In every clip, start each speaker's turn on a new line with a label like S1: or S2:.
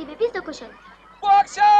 S1: nasibe biz de koşalım.
S2: Bu akşam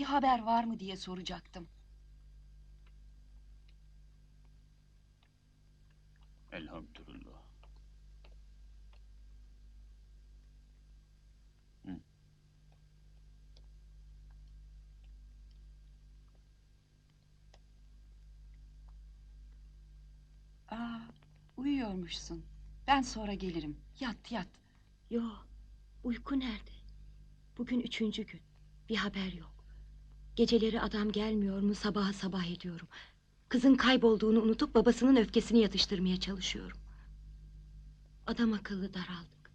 S3: Bir haber var mı diye soracaktım.
S4: Elhamdülillah. Hı.
S3: Aa, uyuyormuşsun. Ben sonra gelirim. Yat yat.
S5: Yo, uyku nerede? Bugün üçüncü gün. Bir haber yok. Geceleri adam gelmiyor mu sabaha sabah ediyorum. Kızın kaybolduğunu unutup babasının öfkesini yatıştırmaya çalışıyorum. Adam akıllı daraldık.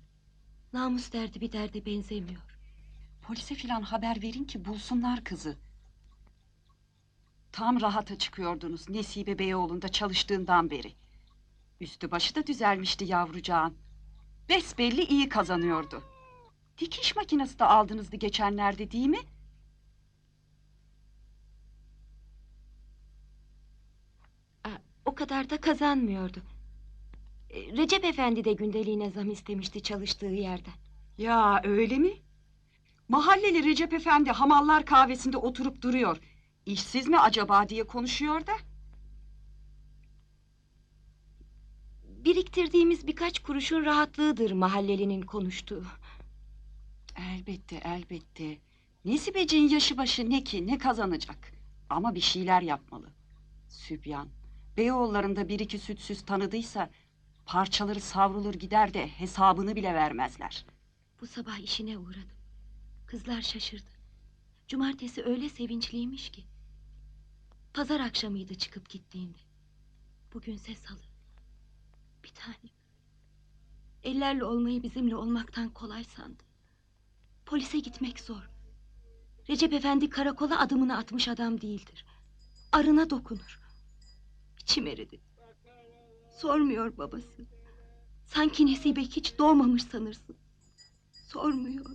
S5: Namus derdi bir derde benzemiyor.
S3: Polise filan haber verin ki bulsunlar kızı. Tam rahata çıkıyordunuz Nesibe Beyoğlu'nda çalıştığından beri. Üstü başı da düzelmişti yavrucağın. Besbelli iyi kazanıyordu. Dikiş makinesi de aldınızdı geçenlerde değil mi?
S5: O kadar da kazanmıyordu. E, Recep Efendi de gündeliğine zam istemişti çalıştığı yerden.
S3: Ya öyle mi? Mahalleli Recep Efendi hamallar kahvesinde oturup duruyor. İşsiz mi acaba diye konuşuyor da.
S5: Biriktirdiğimiz birkaç kuruşun rahatlığıdır mahallelinin konuştuğu.
S3: Elbette elbette. Nesibeciğin yaşı başı ne ki ne kazanacak. Ama bir şeyler yapmalı. Sübyan, Beyoğullarında bir iki sütsüz tanıdıysa... ...parçaları savrulur gider de hesabını bile vermezler.
S5: Bu sabah işine uğradım. Kızlar şaşırdı. Cumartesi öyle sevinçliymiş ki. Pazar akşamıydı çıkıp gittiğinde. Bugünse salı. Bir tanem. Ellerle olmayı bizimle olmaktan kolay sandı. Polise gitmek zor. Recep Efendi karakola adımını atmış adam değildir. Arına dokunur. İçim eridi. Sormuyor babası. Sanki Nesibe hiç doğmamış sanırsın. Sormuyor.